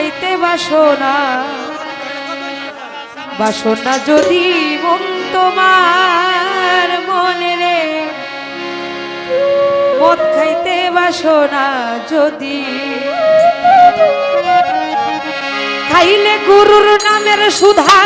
খাইতে বাসনা। বাসনা যদি মন তোমার মনে রে, মদ খাইতে বাসনা যদি। খাইলে গুরুর নামের সুধা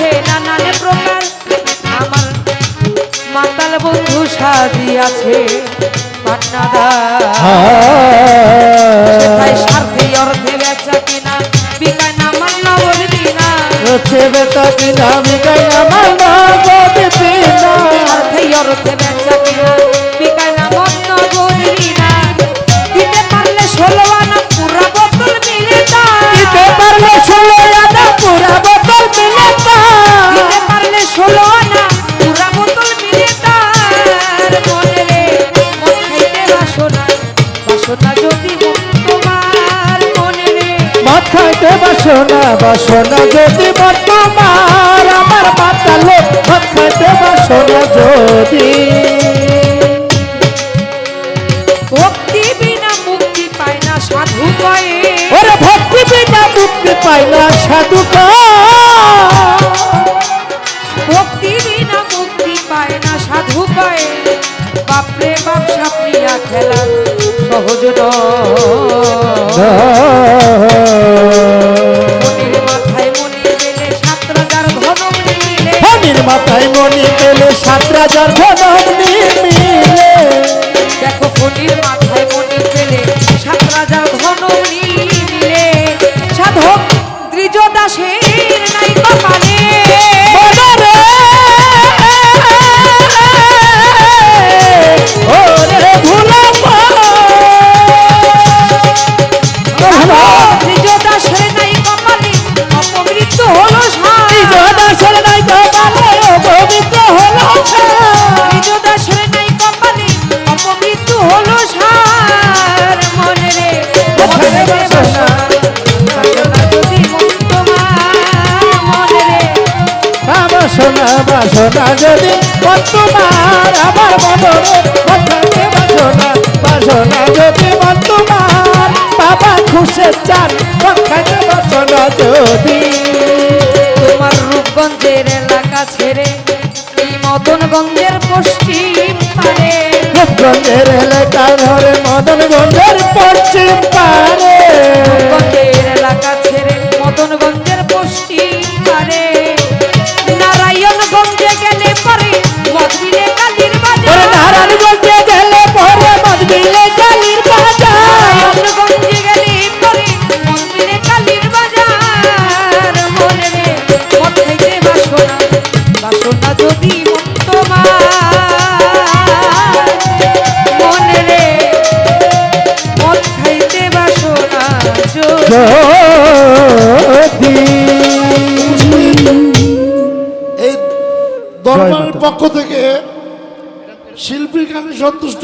আছে নানান প্রকার। আমার মাতাল বন্ধু সাজি আছে পান্নাদার কোথায় স্বার্থে অর্থে বেচা কিনা বিকায় না মান্না বলবি না স্বার্থে অর্থে বেচা কিনা। মদ খাইতে বাসনা বাসনা যদি বর্তমান আমার মাতালো মদ খাইতে বাসনা যদি। ভক্তি বিনা মুক্তি পায় না সাধু কয়ে। ওরে ভক্তি বিনা মুক্তি পাই না সাধু ভক্তি বিনা মুক্তি পায় না সাধু কয়ে। বাপরে বাপ সাপনিয়া খেলা মাথায় মনি পেলে সাত রাজার ধন মিলে দেখো ফণির মাথায় মনি পেলে সাত রাজার ধন মিলে সাধক দ্বিজ দাসের নাই কপালে। বাসনা বাসনা যদি বর্তমান আমার মনরে বাঁচাতে বাসনা বাসনা যদি বর্তমান বাবা খুশে চান বাসনা যদি। তোমার রূপগঞ্জের এলাকা ছেড়ে এই মদনগঞ্জের পশ্চিম পারে রূপগঞ্জের এলাকা ধরে মদনগঞ্জের পশ্চিম পারে এই দরবারের পক্ষ থেকে শিল্পীর গানে সন্তুষ্ট